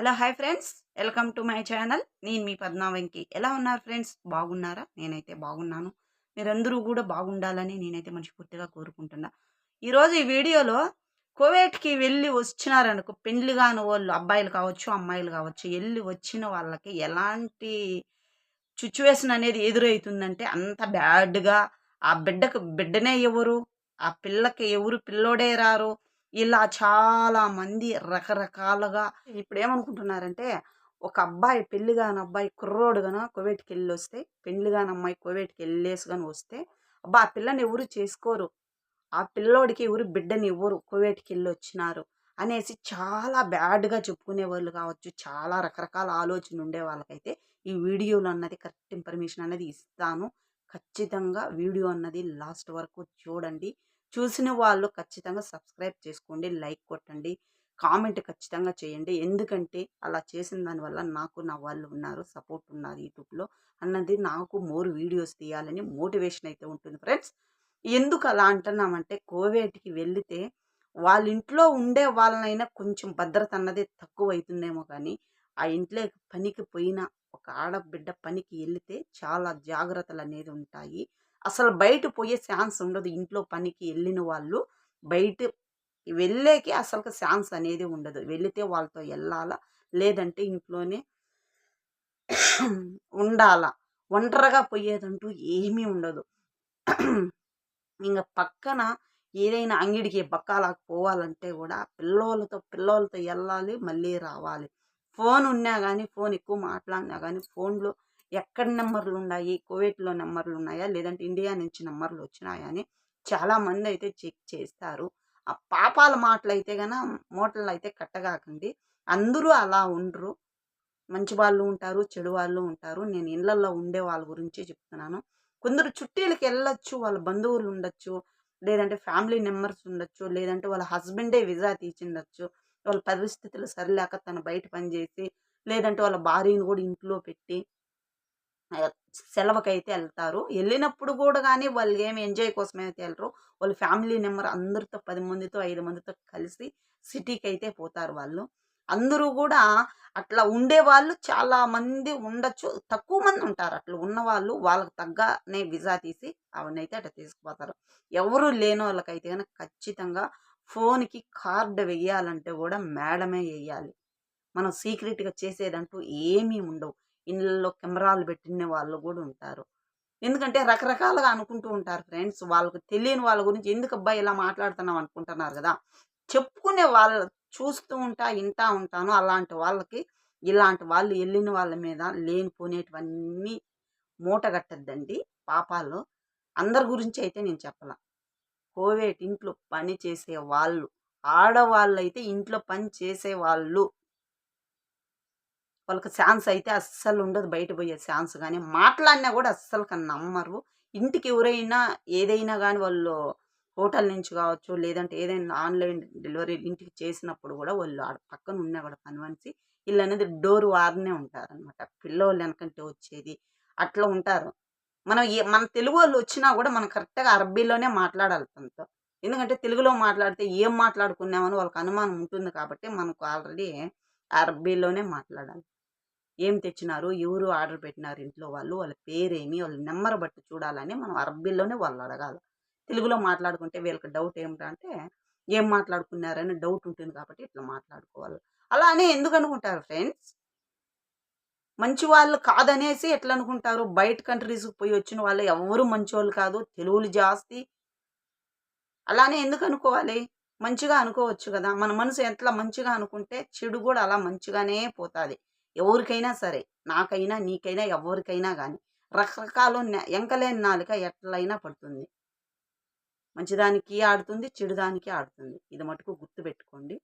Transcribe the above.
Hello hi friends. Welcome to my channel. నేను మీ పద్మా వెంకి. ఎలా ఉన్నారు ఫ్రెండ్స్? బాగున్నారా? నేనైతే బాగున్నాను. మీరందరూ కూడా బాగుండాలని నేనైతే మనస్ఫూర్తిగా కోరుకుంటున్నా. ఈరోజు ఈ వీడియోలో కోవేట్కి వెళ్ళి వచ్చినారనుకో పెళ్ళి కాని వాళ్ళు అబ్బాయిలు కావచ్చు అమ్మాయిలు కావచ్చు వెళ్ళి వచ్చిన వాళ్ళకి ఎలాంటి సిచ్యువేషన్ అనేది ఎదురవుతుందంటే అంత బ్యాడ్గా ఆ బిడ్డకు బిడ్డనే ఎవరు? ఆ పిల్లకి ఎవరు పిల్లోడే రారు? ఇలా చాలా మంది రకరకాలుగా ఇప్పుడు ఏమనుకుంటున్నారంటే ఒక అబ్బాయి పెళ్ళి కాని అబ్బాయి కుర్రోడు గన కువైట్కి వెళ్ళి వస్తే పెళ్ళి కాని అమ్మాయి కువైట్కి వెళ్ళేసి కానీ వస్తే అబ్బా ఆ పిల్లని ఎవరు చేసుకోరు. ఆ పిల్లోడికి ఎవరు బిడ్డని ఎవరు కువైట్కి వెళ్ళి వచ్చినారు అనేసి చాలా బ్యాడ్గా చెప్పుకునే వాళ్ళు కావచ్చు. చాలా రకరకాల ఆలోచన ఉండే వాళ్ళకైతే ఈ వీడియోలో అన్నది కరెక్ట్ ఇన్ఫర్మేషన్ అనేది ఇస్తాను. ఖచ్చితంగా వీడియో అన్నది లాస్ట్ వరకు చూడండి. చూసిన వాళ్ళు ఖచ్చితంగా సబ్స్క్రైబ్ చేసుకోండి లైక్ కొట్టండి కామెంట్ ఖచ్చితంగా చేయండి. ఎందుకంటే అలా చేసిన దానివల్ల నాకు నా వాళ్ళు ఉన్నారు సపోర్ట్ ఉన్నారు యూట్యూబ్లో అన్నది నాకు మోర్ వీడియోస్ తీయాలని మోటివేషన్ అయితే ఉంటుంది ఫ్రెండ్స్. ఎందుకు అలా అంటున్నామంటే కోవిడ్కి వెళితే వాళ్ళ ఇంట్లో ఉండే వాళ్ళనైనా కొంచెం భద్రత అన్నది తక్కువ అవుతుందేమో కానీ ఆ ఇంట్లో పనికి పోయిన ఒక ఆడబిడ్డ పనికి వెళితే చాలా జాగ్రత్తలు అనేది ఉంటాయి. అసలు బయట పోయే ఛాన్స్ ఉండదు. ఇంట్లో పనికి వెళ్ళిన వాళ్ళు బయట వెళ్ళేకి అసలు ఛాన్స్ అనేది ఉండదు. వెళితే వాళ్ళతో వెళ్ళాలా లేదంటే ఇంట్లోనే ఉండాలా? ఒంటరిగా పోయేదంటూ ఏమీ ఉండదు. ఇంకా పక్కన ఏదైనా అంగిడికి బక్కాలకు పోవాలంటే కూడా పిల్లోళ్ళతో పిల్లోళ్ళతో వెళ్ళాలి మళ్ళీ రావాలి. ఫోన్ ఉన్నా కానీ ఫోన్ ఎక్కువ మాట్లాడినా కానీ ఫోన్లో ఎక్కడ నెంబర్లు ఉన్నాయి కువైట్లో నెంబర్లు ఉన్నాయా లేదంటే ఇండియా నుంచి నెంబర్లు వచ్చినాయా అని చాలామంది అయితే చెక్ చేస్తారు. ఆ పాపాల మాటలు అయితే గన మూటలు అయితే కట్టగాకండి. అందరూ అలా ఉండరు. మంచి వాళ్ళు ఉంటారు చెడు వాళ్ళు ఉంటారు. నేను ఇళ్ళల్లో ఉండే వాళ్ళ గురించి చెప్తున్నాను. కొందరు చుట్టీలకి వెళ్ళొచ్చు వాళ్ళ బంధువులు ఉండొచ్చు లేదంటే ఫ్యామిలీ మెంబర్స్ ఉండొచ్చు లేదంటే వాళ్ళ హస్బెండే విజా తీసిండొచ్చు. వాళ్ళ పరిస్థితులు సరిలేక తను బయట పనిచేసి లేదంటే వాళ్ళ భార్యను కూడా ఇంట్లో పెట్టి సెలవుకైతే వెళ్తారు వెళ్ళినప్పుడు కూడా కానీ వాళ్ళు ఏమి ఎంజాయ్ కోసమే అయితే వెళ్ళరు వాళ్ళ ఫ్యామిలీ నెంబర్ అందరితో పది మందితో ఐదు మందితో కలిసి సిటీకి అయితే పోతారు వాళ్ళు. అందరూ కూడా అట్లా ఉండేవాళ్ళు చాలా మంది ఉండొచ్చు. తక్కువ మంది ఉంటారు. అట్లా ఉన్నవాళ్ళు వాళ్ళకి తగ్గనే విజా తీసి అవన్నైతే అట్లా తీసుకుపోతారు. ఎవరు లేని వాళ్ళకైతే కనుక ఖచ్చితంగా ఫోన్కి కార్డు వెయ్యాలంటే కూడా మేడమే వేయాలి మనం సీక్రెట్గా చేసేదంటూ ఏమీ ఉండవు. ఇళ్ళల్లో కెమెరాలు పెట్టిన వాళ్ళు కూడా ఉంటారు. ఎందుకంటే రకరకాలుగా అనుకుంటూ ఉంటారు ఫ్రెండ్స్. వాళ్ళకు తెలియని వాళ్ళ గురించి ఎందుకు అబ్బాయి ఇలా మాట్లాడుతున్నాం అనుకుంటున్నారు కదా. చెప్పుకునే వాళ్ళు చూస్తూ ఉంటా వింటా ఉంటాను. అలాంటి వాళ్ళకి ఇలాంటి వాళ్ళు వెళ్ళిన వాళ్ళ మీద లేనిపోనేటివన్నీ మూటగట్టద్దండి పాపాలు. అందరి గురించి అయితే నేను చెప్పలా. కోవేట్ ఇంట్లో పని చేసే వాళ్ళు ఆడవాళ్ళు అయితే ఇంట్లో పని చేసే వాళ్ళు వాళ్ళకి ఛాన్స్ అయితే అస్సలు ఉండదు బయట పోయే ఛాన్స్ కానీ మాట్లాడినా కూడా అస్సలు కన్నా నమ్మరు. ఇంటికి ఎవరైనా ఏదైనా కానీ వాళ్ళు హోటల్ నుంచి కావచ్చు లేదంటే ఏదైనా ఆన్లైన్ డెలివరీ ఇంటికి చేసినప్పుడు కూడా వాళ్ళు ఆడ పక్కన ఉన్నా కూడా పని వీళ్ళు అనేది డోర్ వారినే ఉంటారు అనమాట పిల్లవాళ్ళు వెనకంటే వచ్చేది అట్లా ఉంటారు. మనం ఏ మన తెలుగు వాళ్ళు వచ్చినా కూడా మనం కరెక్ట్గా అరబీలోనే మాట్లాడాలి తనతో ఎందుకంటే తెలుగులో మాట్లాడితే ఏం మాట్లాడుకున్నామని వాళ్ళకి అనుమానం ఉంటుంది కాబట్టి మనకు ఆల్రెడీ అరబీలోనే మాట్లాడాలి. ఏం తెచ్చినారు ఎవరు ఆర్డర్ పెట్టినారు ఇంట్లో వాళ్ళు వాళ్ళ పేరేమి వాళ్ళ నెంబర్ బట్టి చూడాలని మనం అరబీలోనే వాళ్ళు అడగాలి. తెలుగులో మాట్లాడుకుంటే వీళ్ళకి డౌట్ ఏమిటంటే ఏం మాట్లాడుకున్నారని డౌట్ ఉంటుంది కాబట్టి ఇట్లా మాట్లాడుకోవాలి. అలా అని ఎందుకు అనుకుంటారు ఫ్రెండ్స్? మంచి వాళ్ళు కాదనేసి ఎట్లా అనుకుంటారు? బయట కంట్రీస్కి పోయి వచ్చిన వాళ్ళు ఎవరు మంచి వాళ్ళు కాదు తెలుగులు జాస్తి. అలానే ఎందుకు అనుకోవాలి? మంచిగా అనుకోవచ్చు కదా. మన మనసు ఎట్లా మంచిగా అనుకుంటే చెడు కూడా అలా మంచిగానే పోతుంది. ఎవరికైనా సరే నాకైనా నీకైనా ఎవరికైనా కానీ రకరకాలు ఎంకలేని నాలుక ఎట్లయినా పడుతుంది. మంచిదానికి ఆడుతుంది చెడుదానికి ఆడుతుంది. ఇది మటుకు గుర్తుపెట్టుకోండి.